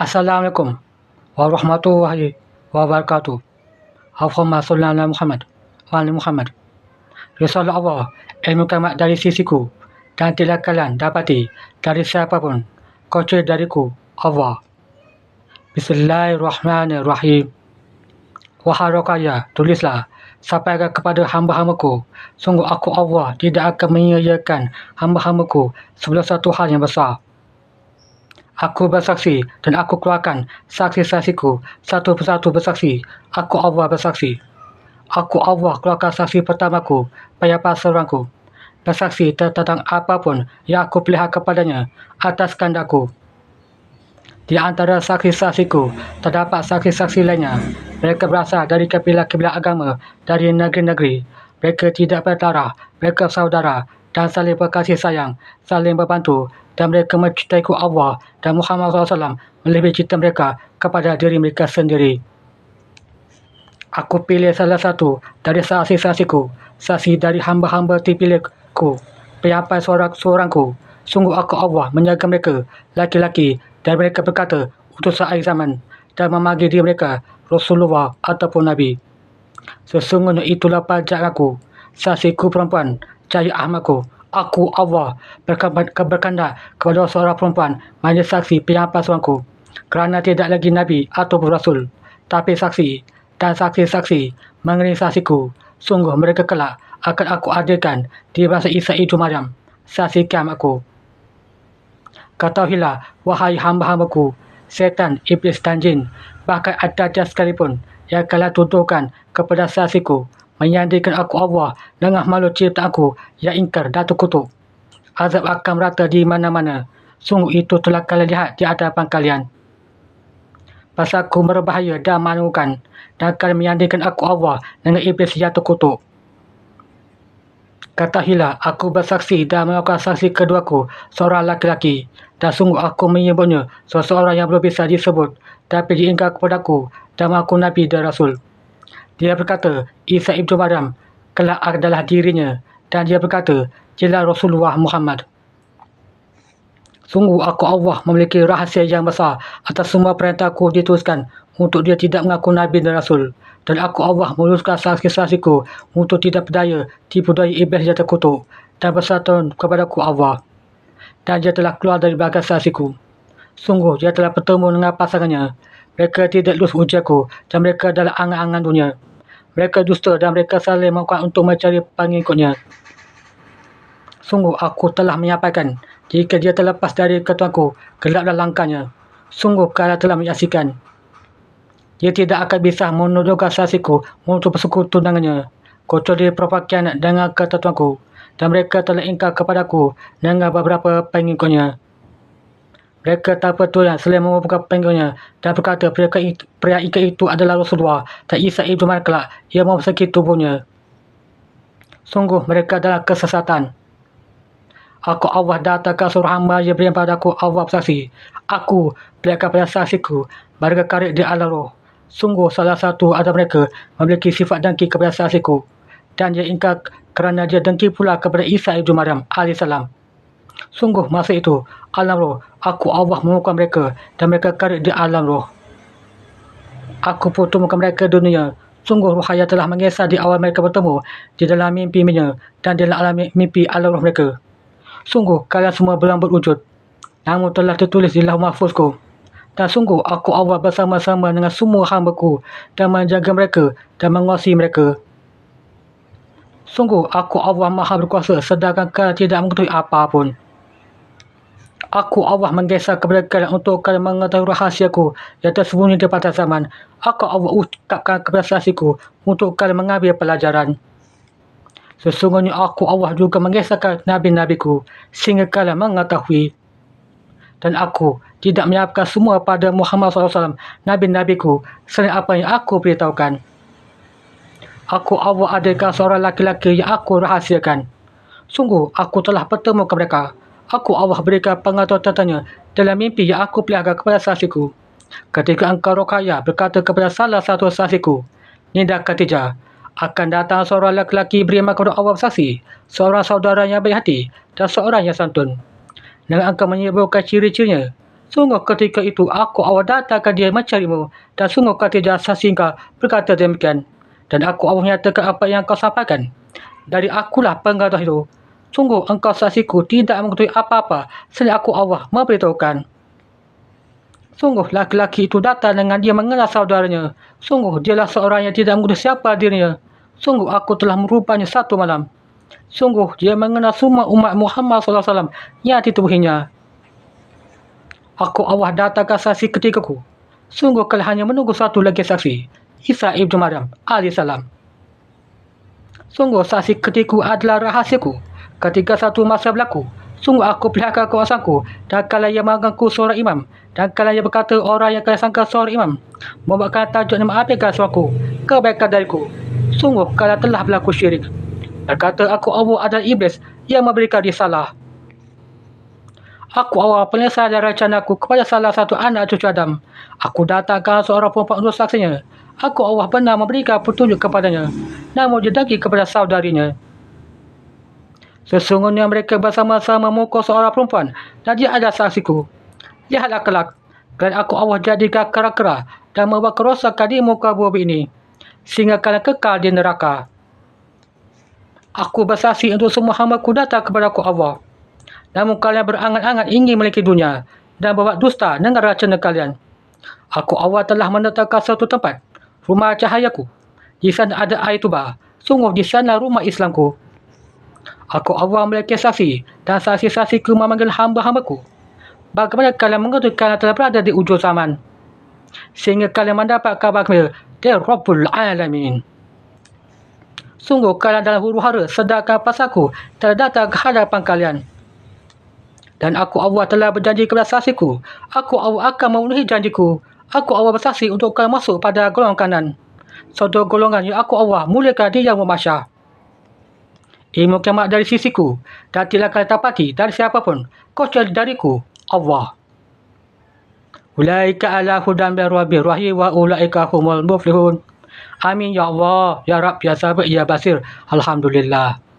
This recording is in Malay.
Assalamualaikum warahmatullahi wabarakatuh. Allahumma salli ala Muhammad wa ala Muhammad. Risalah Allah ilmu kamat dari sisiku dan tidak kalian dapati dari siapapun kecuali dariku Allah. Bismillahirrahmanirrahim. Wahai Rokaya, tulislah sampaikan kepada hamba-hambaku. Sungguh aku Allah tidak akan menyia-nyiakan hamba-hambaku sebelum satu hal yang besar. Aku bersaksi dan aku keluarkan saksi-saksiku satu persatu bersaksi. Aku Allah bersaksi. Aku Allah keluarkan saksi pertamaku pada seorangku. Bersaksi tentang apapun yang aku pelihara kepadanya atas kandaku. Di antara saksi-saksiku terdapat saksi-saksi lainnya. Mereka berasal dari kabilah-kabilah agama dari negeri-negeri. Mereka tidak berdarah, mereka saudara dan saling berkasih sayang, saling membantu dan mereka mencintai Allah dan Muhammad SAW melebihi cinta mereka kepada diri mereka sendiri. Aku pilih salah satu dari saksi-saksiku, saksi dari hamba-hamba terpilihku, penyampai seorang-seorangku. Sungguh aku Allah menjaga mereka, laki-laki, dan mereka berkata untuk akhir zaman dan memanggil diri mereka Rasulullah ataupun Nabi. Sesungguhnya itulah pajak aku, saksiku perempuan, cahaya ahmadku, aku Allah berkanda kepada seorang perempuan menjadi saksi penyampai suangku kerana tidak lagi Nabi atau Rasul tapi saksi dan saksi-saksi mengenai saksiku sungguh mereka kelak akan aku adilkan di bahasa Isa itu Maryam saksi aku. Ketahuilah wahai hamba-hambaku setan, iblis dan jin bahkan ada sekalipun yang kalian tuduhkan kepada saksiku menyandingkan aku Allah dengan makhluk cipta aku yang ingkar dan terkutuk. Azab akan merata di mana-mana. Sungguh itu telah kalian lihat di hadapan kalian. Pasal aku berbahaya dan manukan dan kalian menyandingkan aku Allah dengan iblis yang terkutuk. Katahilah, aku bersaksi dan melakukan saksi keduaku, seorang laki-laki. Dan sungguh aku menyebutnya seseorang yang belum bisa disebut, tapi diingkar kepadaku dan mengaku Nabi dan Rasul. Dia berkata, Isa Ibn Maryam kelak adalah dirinya dan dia berkata, jelas Rasulullah Muhammad. Sungguh aku Allah memiliki rahsia yang besar atas semua perintahku dituliskan untuk dia tidak mengaku Nabi dan Rasul. Dan aku Allah meluluskan saksi-saksiku untuk tidak berdaya tipu daya iblis yang terkutuk dan bersatu kepadaku Allah. Dan dia telah keluar dari bagas saksiku. Sungguh dia telah bertemu dengan pasangannya. Mereka tidak lulus ujianku dan mereka adalah angan-angan dunia. Mereka dusta dan mereka saling melakukan untuk mencari pengikutnya. Sungguh aku telah menyampaikan jika dia terlepas dari ketuanku, gelaplah langkahnya. Sungguh kalian telah menyaksikan. Dia tidak akan bisa menuduhkan saksiku untuk bersekutu dengannya. Kecuali perpakian dengan ketuanku. Dan mereka telah ingkar kepadaku dengan beberapa pengikutnya. Mereka tak yang selain membuka pinggangnya dan berkata pria, pria ikat itu adalah Rasulullah dan Isa Ibn Maryam kelak ia membersaki tubuhnya. Sungguh mereka adalah kesesatan. Aku Allah datangkan suruh hamba yang beriman padaku Allah bersaksi. Aku berikan pada saksiku mereka karib di alam roh. Sungguh salah satu ada mereka memiliki sifat dengki kepada saksiku. Dan dia ingkar kerana dia dengki pula kepada Isa Ibn Maryam AS. Sungguh masa itu alam roh, aku Allah menemukan mereka dan mereka karib di alam roh. Aku pun temukan mereka dunia. Sungguh Ruhaya telah mengisah di awal mereka bertemu di dalam mimpi-mimpinya dan di dalam alam mimpi alam roh mereka. Sungguh kalian semua belum berwujud. Namun telah tertulis di lahu mahfuzku. Dan sungguh aku Allah bersama-sama dengan semua hamba-Ku dan menjaga mereka dan menguasai mereka. Sungguh aku Allah maha berkuasa sedangkan kalian tidak mengetahui apa pun. Aku Allah menggesar kepada kalian untuk kalian mengetahui rahasiaku yang tersembunyi di pada zaman. Aku Allah ucapkan kepada saksiku untuk kalian mengambil pelajaran. Sesungguhnya aku Allah juga menggesarkan nabi-nabiku sehingga kalian mengetahui. Dan aku tidak menyiapkan semua pada Muhammad SAW, nabi-nabiku, selain apa yang aku beritahukan. Aku Allah adakan seorang laki-laki yang aku rahasiakan. Sungguh, aku telah bertemu ke mereka aku Allah berikan pengetahuan tentangnya dalam mimpi yang aku pelihara kepada saksiku. Ketika engkau Rokaya berkata kepada salah satu saksiku, Ninda Khatijah, akan datang seorang lelaki beriman kepada Allah saksi, seorang saudara yang baik hati dan seorang yang santun. Dengan engkau menyebutkan ciri-cirinya, Sungguh ketika itu aku awal datangkan dia mencarimu dan sungguh kata dia sasingka berkata demikian. Dan aku awal menyatakan apa yang kau sampaikan. Dari akulah penggadah itu. Sungguh engkau saksiku tidak mengetahui apa-apa selain aku Allah memberitahukan. Sungguh laki-laki itu datang dengan dia mengenal saudaranya. Sungguh dialah seorang yang tidak mengetahui siapa dirinya. Sungguh aku telah merupanya satu malam. Sungguh dia mengenal semua umat Muhammad SAW yang ditubuhinya. Aku Allah datangkan saksi ketikaku. Sungguh kalau hanya menunggu satu lagi saksi. Isa Ibn Maryam salam. Sungguh saksi ketiku adalah rahasiaku ketika satu masa berlaku. Sungguh aku pelihara kuasaku dan kalau ia menganggapku seorang imam dan kalau ia berkata orang yang kalian sangka seorang imam membuatkan tajuk nama apikan suaku kebaikan dariku. Sungguh kalau telah berlaku syirik. Dan kata aku Allah adalah iblis yang memberikan risalah. Aku awal penyelesaian dan rencana aku kepada salah satu anak cucu Adam. Aku datangkan seorang perempuan untuk saksinya. Aku Allah benar memberikan petunjuk kepadanya. Namun dia kepada saudarinya. Sesungguhnya mereka bersama-sama memukul seorang perempuan dan dia adalah saksiku. Lihatlah kelak. Dan aku Allah jadikan kera-kera dan membuat kerosakan di muka bumi ini. Sehingga kalian kekal di neraka. Aku bersaksi untuk semua hamba ku datang kepada aku Allah. Namun kalian berangan-angan ingin memiliki dunia dan berbuat dusta dengan rencana kalian. Aku Allah telah menetapkan satu tempat, rumah cahayaku. Di sana ada air tuba. Sungguh di sana rumah Islamku. Aku Allah memiliki saksi dan saksi-saksiku memanggil hamba-hambaku. Bagaimana kalian mengetahui telah berada di ujung zaman? Sehingga kalian mendapat kabar kembali dari Rabbul Alamin. Sungguh kalian dalam huru hara sedangkan pasaku telah datang ke hadapan kalian. Dan aku Allah telah berjanji kepada saksiku. Aku Allah akan memenuhi janjiku. Aku Allah bersaksi untuk kalian masuk pada golongan kanan. Satu golongan yang aku Allah muliakan di yang memasyar ilmu kiamat dari sisiku dan tidak kalian dapati dari siapapun. Kecuali dariku Allah. Ulaika ala hudan bi rabbir rahim wa ulaika humul muflihun. Amin ya Allah. Ya Rabb ya Sabar ya Basir. Alhamdulillah